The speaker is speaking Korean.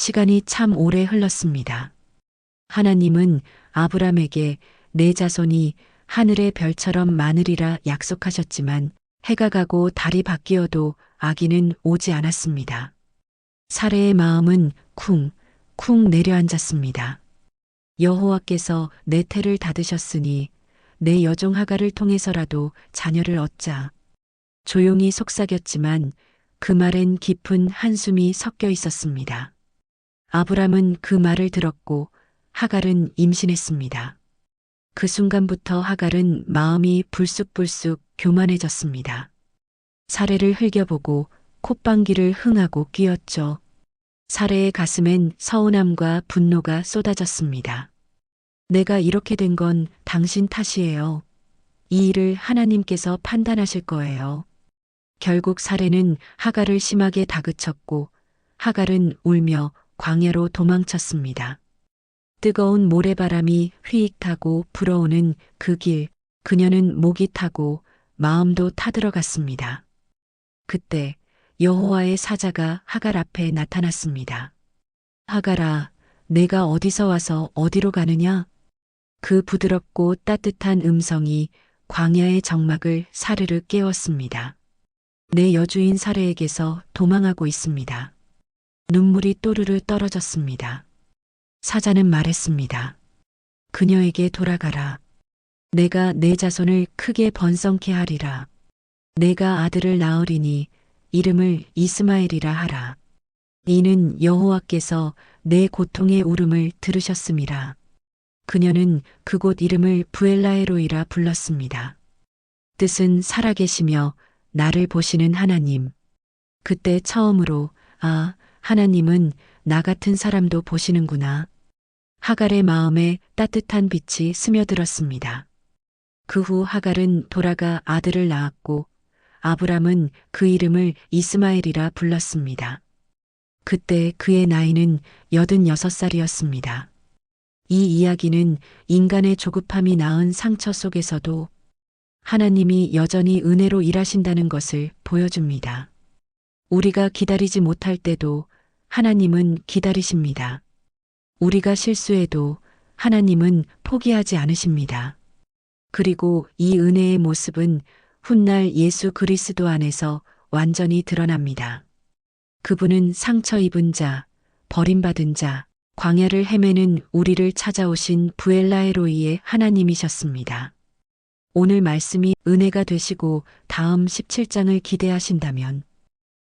시간이 참 오래 흘렀습니다. 하나님은 아브람에게 내 자손이 하늘의 별처럼 많으리라 약속하셨지만 해가 가고 달이 바뀌어도 아기는 오지 않았습니다. 사례의 마음은 쿵, 쿵 내려앉았습니다. 여호와께서 내 태를 닫으셨으니 내 여종 하가를 통해서라도 자녀를 얻자. 조용히 속삭였지만 그 말엔 깊은 한숨이 섞여 있었습니다. 아브람은 그 말을 들었고 하갈은 임신했습니다. 그 순간부터 하갈은 마음이 불쑥불쑥 교만해졌습니다. 사례를 흘겨보고 콧방귀를 흥하고 끼었죠. 사례의 가슴엔 서운함과 분노가 쏟아졌습니다. 내가 이렇게 된 건 당신 탓이에요. 이 일을 하나님께서 판단하실 거예요. 결국 사례는 하갈을 심하게 다그쳤고 하갈은 울며 광야로 도망쳤습니다. 뜨거운 모래바람이 휘익 타고 불어오는 그 길, 그녀는 목이 타고 마음도 타들어갔습니다. 그때 여호와의 사자가 하갈 앞에 나타났습니다. 하갈아, 내가 어디서 와서 어디로 가느냐? 그 부드럽고 따뜻한 음성이 광야의 정막을 사르르 깨웠습니다. 내 여주인 사례에게서 도망하고 있습니다. 눈물이 또르르 떨어졌습니다. 사자는 말했습니다. 그녀에게 돌아가라. 내가 내 자손을 크게 번성케 하리라. 내가 아들을 낳으리니 이름을 이스마엘이라 하라. 이는 여호와께서 내 고통의 울음을 들으셨음이라. 그녀는 그곳 이름을 부엘라에로이라 불렀습니다. 뜻은 살아계시며 나를 보시는 하나님. 그때 처음으로 아, 하나님은 나 같은 사람도 보시는구나. 하갈의 마음에 따뜻한 빛이 스며들었습니다. 그 후 하갈은 돌아가 아들을 낳았고 아브람은 그 이름을 이스마엘이라 불렀습니다. 그때 그의 나이는 86살이었습니다. 이 이야기는 인간의 조급함이 낳은 상처 속에서도 하나님이 여전히 은혜로 일하신다는 것을 보여줍니다. 우리가 기다리지 못할 때도 하나님은 기다리십니다. 우리가 실수해도 하나님은 포기하지 않으십니다. 그리고 이 은혜의 모습은 훗날 예수 그리스도 안에서 완전히 드러납니다. 그분은 상처 입은 자, 버림받은 자, 광야를 헤매는 우리를 찾아오신 부엘라에로이의 하나님이셨습니다. 오늘 말씀이 은혜가 되시고 다음 17장을 기대하신다면